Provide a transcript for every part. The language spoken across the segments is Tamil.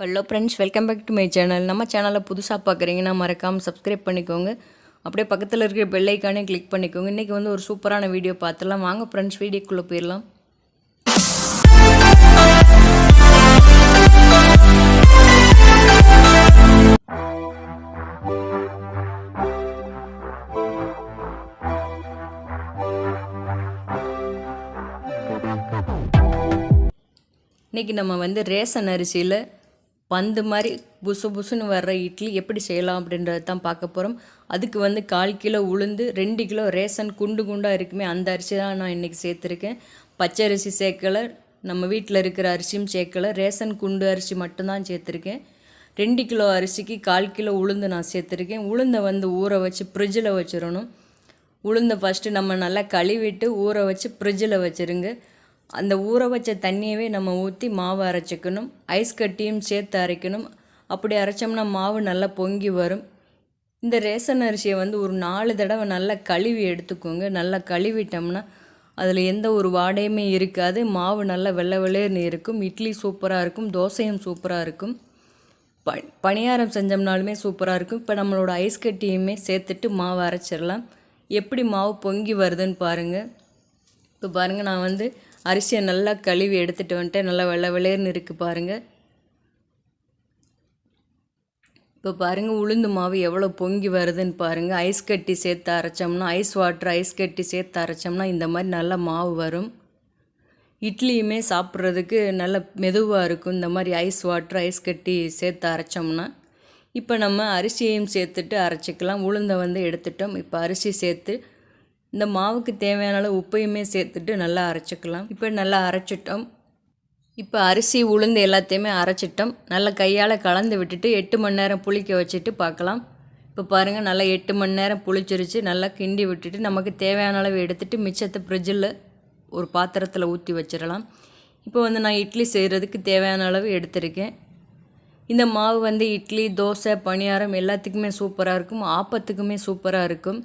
Hello friends welcome back to my channel நம்ம சேனலை புதுசாக பார்க்குறீங்கன்னா மறக்காமல் சப்ஸ்கிரைப் பண்ணிக்கோங்க. அப்படியே பக்கத்தில் இருக்கிற பெல்லைக்கானே கிளிக் பண்ணிக்கோங்க. இன்றைக்கி வந்து ஒரு சூப்பரான வீடியோ பார்த்துலாம் வாங்க ஃப்ரெண்ட்ஸ் வீடியோக்குள்ளே போயிடலாம். இன்றைக்கி நம்ம வந்து ரேசன் அரிசியில் பந்து மாதிரி புசு புசுன்னு வர்ற இட்லி எப்படி செய்யலாம் அப்படின்றத தான் பார்க்க போகிறோம் அதுக்கு வந்து கால் கிலோ உளுந்து ரெண்டு கிலோ ரேஷன் குண்டு குண்டாக இருக்குமே அந்த அரிசி தான் நான் இன்றைக்கி சேர்த்துருக்கேன். பச்சை அரிசி சேர்க்கலை. நம்ம வீட்டில் இருக்கிற அரிசியும் சேர்க்கலை. ரேஷன் குண்டு அரிசி மட்டும்தான் சேர்த்துருக்கேன். ரெண்டு கிலோ அரிசிக்கு கால் கிலோ உளுந்து நான் சேர்த்துருக்கேன். உளுந்தை வந்து ஊற வச்சு ஃப்ரிட்ஜில் வச்சிடணும். உளுந்தை ஃபஸ்ட்டு நம்ம நல்லா கழுவிட்டு ஊற வச்சு ஃப்ரிட்ஜில் வச்சுருங்க. அந்த ஊற வச்ச தண்ணியவே நம்ம ஊற்றி மாவு அரைச்சிக்கணும். ஐஸ் கட்டியும் சேர்த்து அரைக்கணும். அப்படி அரைச்சோம்னா மாவு நல்லா பொங்கி வரும். இந்த ரேஷன் அரிசியை வந்து ஒரு நாலு தடவை நல்லா கழுவி எடுத்துக்கோங்க. நல்லா கழுவிட்டோம்னா அதில் எந்த ஒரு வாடையுமே இருக்காது. மாவு நல்லா வெள்ளை வெள்ளையர்னு இருக்கும். இட்லி சூப்பராக இருக்கும். தோசையும் சூப்பராக இருக்கும். ப பணியாரம் செஞ்சோம்னாலுமே சூப்பராக இருக்கும். இப்போ நம்மளோட ஐஸ் கட்டியுமே சேர்த்துட்டு மாவு அரைச்சிடலாம். எப்படி மாவு பொங்கி வருதுன்னு பாருங்கள் இப்போ பாருங்கள் நான் வந்து அரிசியை நல்லா கழுவி எடுத்துகிட்டு வந்துட்டு நல்லா வெள்ளை வெள்ளையர்னு இருக்குது பாருங்கள் இப்போ பாருங்கள் உளுந்து மாவு எவ்வளோ பொங்கி வருதுன்னு பாருங்கள் ஐஸ் கட்டி சேர்த்து அரைச்சோம்னா ஐஸ் வாட்டர் ஐஸ் கட்டி சேர்த்து அரைச்சோம்னா இந்த மாதிரி நல்ல மாவு வரும். இட்லியுமே சாப்பிட்றதுக்கு நல்ல மெதுவாக இருக்கும். இந்த மாதிரி ஐஸ் வாட்டர் ஐஸ் கட்டி சேர்த்து அரைச்சோம்னா இப்போ நம்ம அரிசியையும் சேர்த்துட்டு அரைச்சிக்கலாம். உளுந்தை வந்து எடுத்துட்டோம். இப்போ அரிசி சேர்த்து இந்த மாவுக்கு தேவையான அளவு உப்பையுமே சேர்த்துட்டு நல்லா அரைச்சிக்கலாம். இப்போ நல்லா அரைச்சிட்டோம். இப்போ அரிசி உளுந்து எல்லாத்தையுமே அரைச்சிட்டோம். நல்லா கையால் கலந்து விட்டுட்டு எட்டு மணி நேரம் புளிக்க வச்சுட்டு பார்க்கலாம். இப்போ பாருங்கள் நல்லா எட்டு மணி நேரம் புளிச்சிருச்சு. நல்லா கிண்டி விட்டுட்டு நமக்கு தேவையான அளவு எடுத்துகிட்டு மிச்சத்தை ஃப்ரிட்ஜில் ஒரு பாத்திரத்தில் ஊற்றி வச்சிடலாம். இப்போ வந்து நான் இட்லி செய்கிறதுக்கு தேவையான அளவு எடுத்திருக்கேன். இந்த மாவு வந்து இட்லி தோசை பணியாரம் எல்லாத்துக்குமே சூப்பராக இருக்கும். ஆப்பத்துக்குமே சூப்பராக இருக்கும்.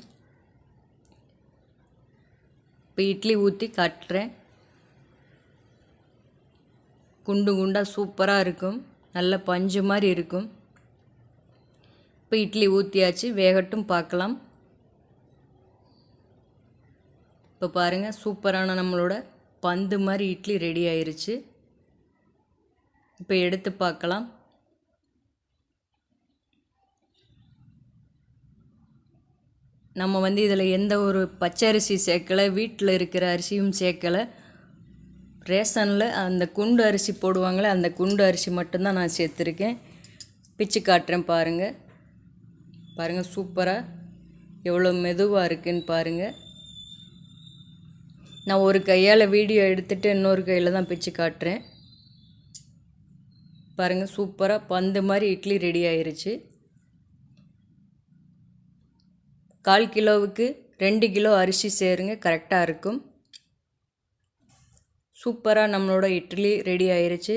இப்போ இட்லி ஊற்றி காட்டுறேன். குண்டு குண்டாக சூப்பராக இருக்கும். நல்ல பஞ்சு மாதிரி இருக்கும். இப்போ இட்லி ஊற்றியாச்சு வேகட்டும் பார்க்கலாம். இப்போ பாருங்கள் சூப்பரான நம்மளோட பந்து மாதிரி இட்லி ரெடி ஆயிருச்சு. இப்போ எடுத்து பார்க்கலாம். நம்ம வந்து இதில் எந்த ஒரு பச்சரிசி சேர்க்கலை வீட்டில் இருக்கிற அரிசியும் சேர்க்கலை. ரேஷனில் அந்த குண்டு அரிசி போடுவாங்களே அந்த குண்டு அரிசி மட்டும்தான் நான் சேர்த்துருக்கேன். பிச்சு காட்டுறேன் பாருங்கள் பாருங்கள் சூப்பராக எவ்வளோ மெதுவாக இருக்குன்னு பாருங்கள் நான் ஒரு கையால் வீடியோ எடுத்துகிட்டு இன்னொரு கையில் தான் பிச்சு காட்டுறேன். பாருங்கள் சூப்பராக பந்து மாதிரி இட்லி ரெடி ஆயிடுச்சு கால் கிலோவுக்கு ரெண்டு கிலோ அரிசி சேருங்க கரெக்டாக இருக்கும். சூப்பராக நம்மளோட இட்லி ரெடி ஆயிடுச்சு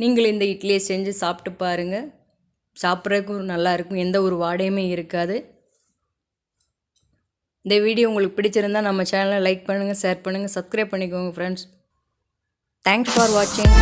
நீங்கள் இந்த இட்லியை செஞ்சு சாப்பிட்டு பாருங்கள் சாப்பிட்றதுக்கும் நல்லாயிருக்கும் எந்த ஒரு வாடையுமே இருக்காது. இந்த வீடியோ உங்களுக்கு பிடிச்சிருந்தால் நம்ம சேனலை லைக் பண்ணுங்கள் ஷேர் பண்ணுங்கள் சப்ஸ்கிரைப் பண்ணிக்கோங்க ஃப்ரெண்ட்ஸ் தேங்க்ஸ் ஃபார் வாட்சிங்